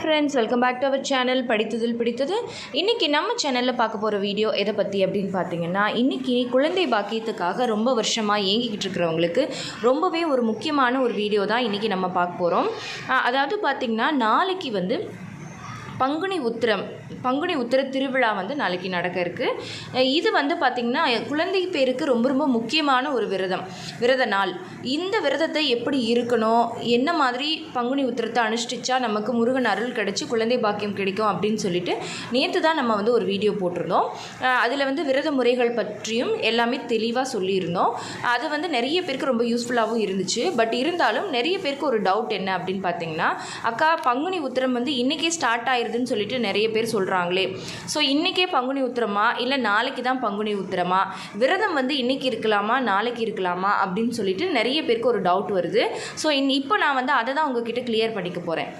Friends welcome back to our channel படித்ததில் பிடித்தது இன்றைக்கி நம்ம சேனலில் பார்க்க போகிற வீடியோ எதை பற்றி அப்படின்னு பார்த்தீங்கன்னா இன்றைக்கி குழந்தை பாக்கியத்துக்காக ரொம்ப வருஷமாக ஏங்கிக்கிட்டு இருக்கிறவங்களுக்கு ரொம்பவே ஒரு முக்கியமான ஒரு வீடியோ தான் இன்றைக்கி நம்ம பார்க்க போகிறோம் அதாவது பார்த்திங்கன்னா நாளைக்கு வந்து பங்குனி உத்திரம் பங்குனி உத்திர திருவிழா வந்து நாளைக்கு நடக்க இருக்குது இது வந்து பார்த்திங்கன்னா குழந்தை பேருக்கு ரொம்ப ரொம்ப முக்கியமான ஒரு விரதம் விரத நாள். இந்த விரதத்தை எப்படி இருக்கணும் என்ன மாதிரி பங்குனி உத்திரத்தை அனுஷ்டிச்சா நமக்கு முருகன் அருள் கிடச்சி குழந்தை பாக்கியம் கிடைக்கும் அப்படின்னு சொல்லிட்டு நேற்று தான் நம்ம வந்து ஒரு வீடியோ போட்டிருந்தோம். அதில் வந்து விரத முறைகள் பற்றியும் எல்லாமே தெளிவாக சொல்லியிருந்தோம். அது வந்து நிறைய பேருக்கு ரொம்ப யூஸ்ஃபுல்லாகவும் இருந்துச்சு. பட் இருந்தாலும் நிறைய பேருக்கு ஒரு டவுட் என்ன அப்படின்னு பார்த்தீங்கன்னா அக்கா பங்குனி உத்திரம் வந்து இன்றைக்கே ஸ்டார்ட் வருதுன்னு சொல்லிட்டு நிறைய பேர் சொல்கிறாங்களே ஸோ இன்றைக்கே பங்குனி உத்திரமா? இல்லை நாளைக்கு தான் பங்குனி உத்திரமா? விரதம் வந்து இன்றைக்கி இருக்கலாமா? நாளைக்கு இருக்கலாமா? அப்படின்னு சொல்லிட்டு நிறைய பேருக்கு ஒரு டவுட் வருது. ஸோ இன் இப்போ நான் வந்து அதை தான் உங்ககிட்ட கிளியர் பண்ணிக்க போகிறேன்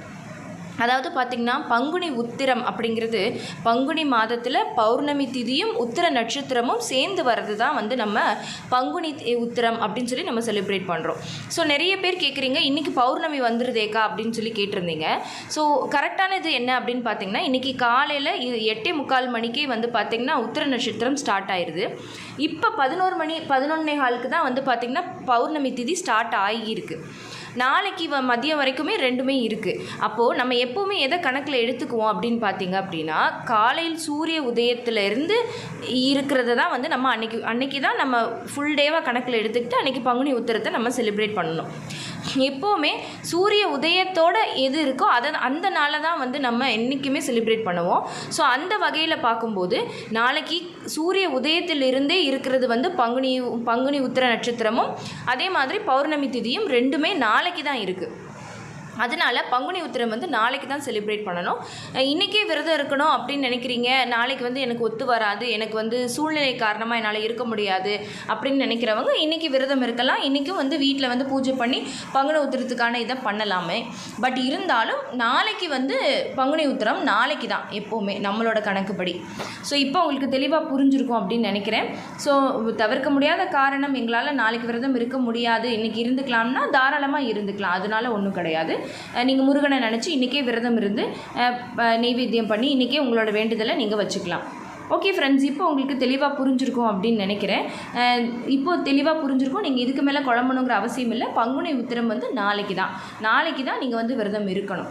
அதாவது பார்த்திங்கன்னா பங்குனி உத்திரம் அப்படிங்கிறது பங்குனி மாதத்தில் பௌர்ணமி திதியும் உத்திர நட்சத்திரமும் சேர்ந்து வர்றது தான் வந்து நம்ம பங்குனி தி- உத்திரம் அப்படின்னு சொல்லி நம்ம செலிப்ரேட் பண்ணுறோம் ஸோ நிறைய பேர் கேட்குறீங்க இன்றைக்கி பௌர்ணமி வந்துருதேக்கா? அப்படின்னு சொல்லி கேட்டிருந்தீங்க. ஸோ கரெக்டானது என்ன அப்படின்னு பார்த்தீங்கன்னா இன்றைக்கி காலையில் எட்டே முக்கால் மணிக்கே வந்து பார்த்திங்கன்னா உத்திர நட்சத்திரம் ஸ்டார்ட் ஆயிடுது இப்போ பதினோரு மணி பதினொன்னே காலுக்கு தான் வந்து பார்த்திங்கன்னா பௌர்ணமி திதி ஸ்டார்ட் ஆகியிருக்கு. நாளைக்கு வ மதியம் வரைக்குமே ரெண்டுமே இருக்குது அப்போது நம்ம எப்போவுமே எதை கணக்கில் எடுத்துக்குவோம் அப்படின்னு பார்த்தீங்க அப்படின்னா காலையில் சூரிய உதயத்திலேருந்து இருக்கிறத தான் வந்து நம்ம அன்னைக்கு அன்னைக்கு தான் நம்ம ஃபுல் டேவாக கணக்கில் எடுத்துக்கிட்டு அன்றைக்கி பங்குனி உத்திரத்தை நம்ம செலிப்ரேட் பண்ணணும். எப்போவுமே சூரிய உதயத்தோட எது இருக்கோ அதை அந்த நாளை தான் வந்து நம்ம என்றைக்குமே செலிப்ரேட் பண்ணுவோம். ஸோ அந்த வகையில் பார்க்கும்போது நாளைக்கு சூரிய உதயத்திலிருந்தே இருக்கிறது வந்து பங்குனி பங்குனி உத்திர நட்சத்திரமும் அதே மாதிரி பௌர்ணமி திதியும் ரெண்டுமே நாளைக்கு தான் இருக்குது அதனால பங்குனி உத்திரம் வந்து நாளைக்கு தான் செலிப்ரேட் பண்ணணும். இன்றைக்கே விரதம் இருக்கணும் அப்படின்னு நினைக்கிறீங்க. நாளைக்கு வந்து எனக்கு ஒத்து வராது. எனக்கு வந்து சூழ்நிலை காரணமாக என்னால் இருக்க முடியாது அப்படின்னு நினைக்கிறவங்க இன்னைக்கு விரதம் இருக்கலாம். இன்றைக்கும் வந்து வீட்டில் வந்து பூஜை பண்ணி பங்குனி உத்திரத்துக்கான இதை பண்ணலாமே. பட் இருந்தாலும் நாளைக்கு வந்து பங்குனி உத்திரம் நாளைக்கு தான் எப்போவுமே நம்மளோட கணக்குப்படி. ஸோ இப்போ உங்களுக்கு தெளிவாக புரிஞ்சிருக்கும் அப்படின்னு நினைக்கிறேன். ஸோ தவிர்க்க முடியாத காரணம் எங்களால் நாளைக்கு விரதம் இருக்க முடியாது. இன்றைக்கி இருந்துக்கலாம்னா தாராளமாக இருந்துக்கலாம். அதனால் ஒன்றும் கிடையாது. நீங்கள் முருகனை நினச்சி இன்றைக்கே விரதம் இருந்து ப- நெய்வேத்தியம் பண்ணி இன்றைக்கே உங்களோட வேண்டுதலை நீங்கள் வச்சுக்கலாம். ஓகே ஃப்ரெண்ட்ஸ் இப்போ உங்களுக்கு தெளிவாக புரிஞ்சிருக்கும் அப்படின்னு நினைக்கிறேன். இப்போது இப்போ தெளிவாக புரிஞ்சிருக்கும். நீங்கள் இதுக்கு மேலே குழம்பணுங்கிற அவசியம் இல்லை. பங்குனி உத்திரம் வந்து நாளைக்கு தான் நாளைக்கு தான் நீங்கள் வந்து விரதம் இருக்கணும்.